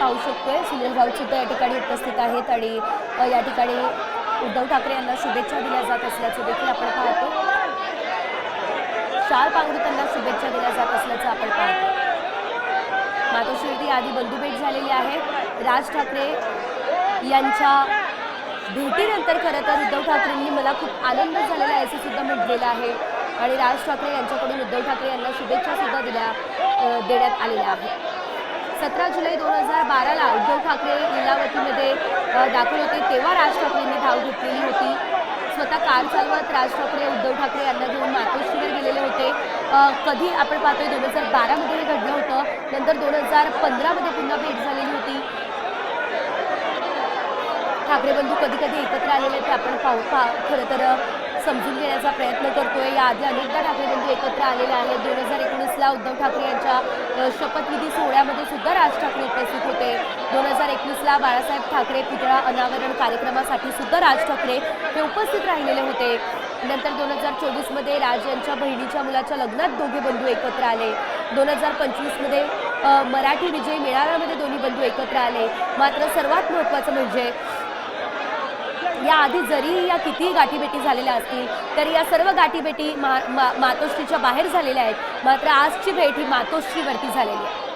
पाहू शकतोय. सुनील राऊतसुद्धा या ठिकाणी उपस्थित आहेत आणि या ठिकाणी उद्धव ठाकरे यांना शुभेच्छा दिल्या जात असल्याचं देखील आपण पाहतो. चार पांगृतांना शुभेच्छा दिल्या जात असल्याचं आपण पाहतो. मातोश्रीवरती आधी बंधुभेट झालेली आहे. राज ठाकरे यांच्या भेटीनंतर खरं तर उद्धव ठाकरेंनी मला खूप आनंद झालेला आहे असं सुद्धा म्हटलेलं आहे. आणि राज ठाकरे यांच्याकडून उद्धव ठाकरे यांना शुभेच्छा सुद्धा दिल्या देण्यात आलेल्या आहेत. सतरा जुलै दोन हजार बाराला उद्धव ठाकरे लीलावतीमध्ये दाखल होते. तेव्हा राज ठाकरेंनी धाव घेतलेली होती. स्वतः कार चालवत राज ठाकरे उद्धव ठाकरे यांना घेऊन मातोश्रीवर गेलेले होते. कधी आपण पाहतोय दोन हजार बारामध्ये हे घडलं होतं. नंतर दोन हजार पंधरामध्ये पुन्हा भेट झालेली होती. ठाकरे बंधू कधी कधी एकत्र आलेले ते आपण पाहू पा खरं तर समजून घेण्याचा प्रयत्न करतोय. याआधी अनेकदा ठाकरे बंधू एकत्र आलेले आहेत. दोन हजार एकोणीसला उद्धव ठाकरे यांच्या शपथविधी सोहळ्यामध्ये सुद्धा राज ठाकरे उपस्थित होते. दोन हजार एकवीसला बाळासाहेब ठाकरे पुतळा अनावरण कार्यक्रमासाठी सुद्धा राज ठाकरे हे उपस्थित राहिलेले होते. नंतर दोन हजार चोवीसमध्ये राज यांच्या बहिणीच्या मुलाच्या लग्नात दोघे बंधू एकत्र आले. दोन हजार पंचवीसमध्ये मराठी विजय मेळाव्यामध्ये दोन्ही बंधू एकत्र आले. मात्र सर्वात महत्त्वाचं म्हणजे याआधी जरी या कितीही गाठीभेटी झालेल्या असतील तरी या सर्व गाठीभेटी मा मा मातोश्रीच्या बाहेर झालेल्या आहेत. मात्र आजची भेट ही मातोश्रीवरती झालेली आहे.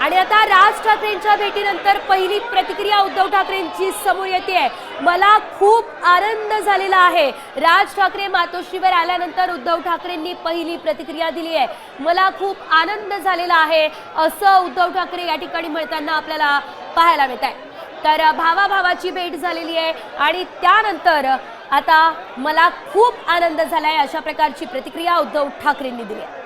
आणि आता राज ठाकरेंच्या भेटीनंतर पहिली प्रतिक्रिया उद्धव ठाकरेंची समोर येते. आहे मला खूप आनंद झालेला आहे. राज ठाकरे मातोश्रीवर आल्यानंतर उद्धव ठाकरेंनी पहिली प्रतिक्रिया दिली आहे. मला खूप आनंद झालेला आहे. असं उद्धव ठाकरे या ठिकाणी म्हणताना आपल्याला पाहायला मिळत आहे तर भावाभावाची भेट झालेली आहे. आणि त्यानंतर आता मला खूप आनंद झाला आहे अशा प्रकारची प्रतिक्रिया उद्धव ठाकरेंनी दिली आहे.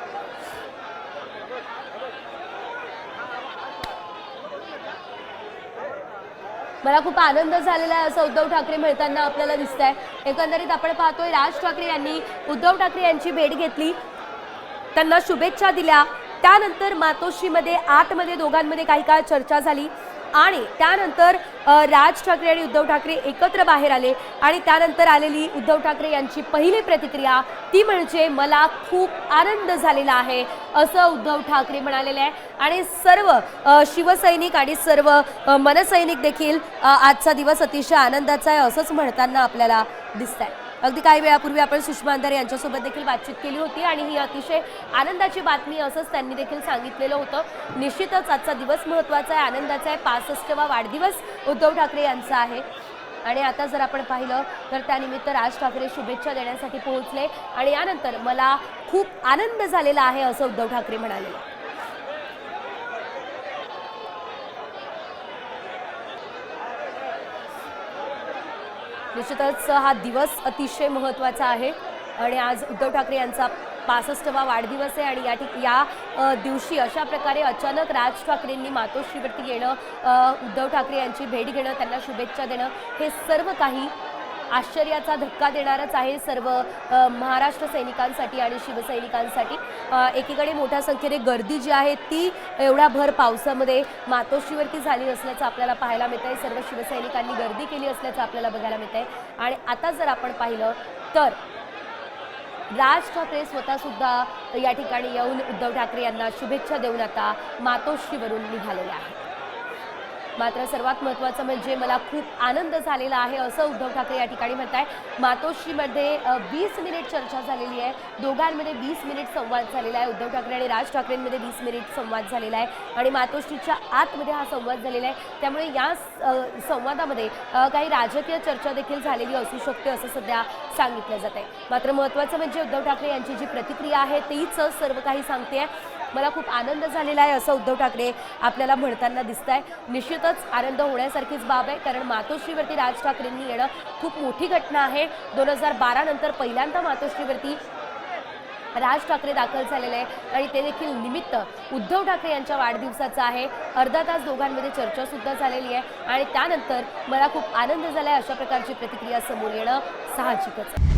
मला खूप आनंद झालेला आहे असं उद्धव ठाकरे मिळताना आपल्याला दिसत आहे एकंदरीत आपण पाहतोय राज ठाकरे यांनी उद्धव ठाकरे यांची भेट घेतली. त्यांना शुभेच्छा दिल्या. त्यानंतर मातोश्रीमध्ये आतमध्ये दोघांमध्ये काही काळ चर्चा झाली. आणि त्यानंतर राज ठाकरे आणि उद्धव ठाकरे एकत्र बाहेर आले आणि त्यानंतर आलेली उद्धव ठाकरे यांची पहिली प्रतिक्रिया ती म्हणजे मला खूप आनंद झालेला आहे असं उद्धव ठाकरे म्हणालेले आहे. आणि सर्व शिवसैनिक आणि सर्व मनसैनिक देखील आजचा दिवस अतिशय आनंदाचा आहे असंच म्हणताना आपल्याला दिसत आहे अगदी काही वेळापूर्वी आपण सुषमा अंधारे यांच्यासोबत देखील बातचीत केली होती आणि ही अतिशय आनंदाची बातमी असंच त्यांनी देखील सांगितलेलं होतं. निश्चितच आजचा दिवस महत्त्वाचा आहे. आनंदाचा आहे. पासष्टवा वाढदिवस उद्धव ठाकरे यांचा आहे. आणि आता जर आपण पाहिलं तर त्यानिमित्त राज ठाकरे शुभेच्छा देण्यासाठी पोहोचले. आणि यानंतर मला खूप आनंद झालेला आहे असं उद्धव ठाकरे म्हणाले. निश्चितच हा दिवस अतिशय महत्त्वाचा आहे. आणि आज उद्धव ठाकरे यांचा पासष्टवा वाढदिवस आहे आणि या ठिक या दिवशी अशा प्रकारे अचानक राज ठाकरेंनी मातोश्रीवरती येणं उद्धव ठाकरे यांची भेट घेणं त्यांना शुभेच्छा देणं हे सर्व काही आश्चर्याचा धक्का देणारच आहे सर्व महाराष्ट्र सैनिकांसाठी आणि शिवसैनिकांसाठी. एकीकडे मोठ्या संख्येने गर्दी जी आहे ती एवढ्या भर पावसामध्ये मातोश्रीवरती झाली असल्याचं आपल्याला पाहायला मिळत आहे सर्व शिवसैनिकांनी गर्दी केली असल्याचं आपल्याला बघायला मिळत आहे आणि आता जर आपण पाहिलं तर राज ठाकरे स्वतःसुद्धा या ठिकाणी येऊन उद्धव ठाकरे यांना शुभेच्छा देऊन आता मातोश्रीवरून निघालेल्या आहेत. मात्र सर्वात महत्त्वाचं म्हणजे मला खूप आनंद झालेला आहे असं उद्धव ठाकरे या ठिकाणी म्हणत आहे मातोश्रीमध्ये वीस मिनिट चर्चा झालेली आहे. दोघांमध्ये वीस मिनिट संवाद झालेला आहे. उद्धव ठाकरे आणि राज ठाकरेंमध्ये वीस मिनिट संवाद झालेला आहे. आणि मातोश्रीच्या आतमध्ये हा संवाद झालेला आहे. त्यामुळे या संवादामध्ये काही राजकीय चर्चा देखील झालेली असू शकते असं सध्या सांगितलं जात आहे मात्र महत्त्वाचं म्हणजे उद्धव ठाकरे यांची जी प्रतिक्रिया आहे तीच सर्व काही सांगते आहे. मला खूप आनंद झालेला आहे असं उद्धव ठाकरे आपल्याला म्हणताना दिसत आहे निश्चितच आनंद होण्यासारखीच बाब आहे कारण मातोश्रीवरती राज ठाकरेंनी येणं खूप मोठी घटना आहे. दोन हजार बारा नंतर पहिल्यांदा मातोश्रीवरती राज ठाकरे दाखल झालेले आहे आणि ते देखील निमित्त उद्धव ठाकरे यांच्या वाढदिवसाचं आहे. अर्धा तास दोघांमध्ये चर्चा सुद्धा झालेली आहे आणि त्यानंतर मला खूप आनंद झाला आहे अशा प्रकारची प्रतिक्रिया समोर येणं साहजिकच आहे.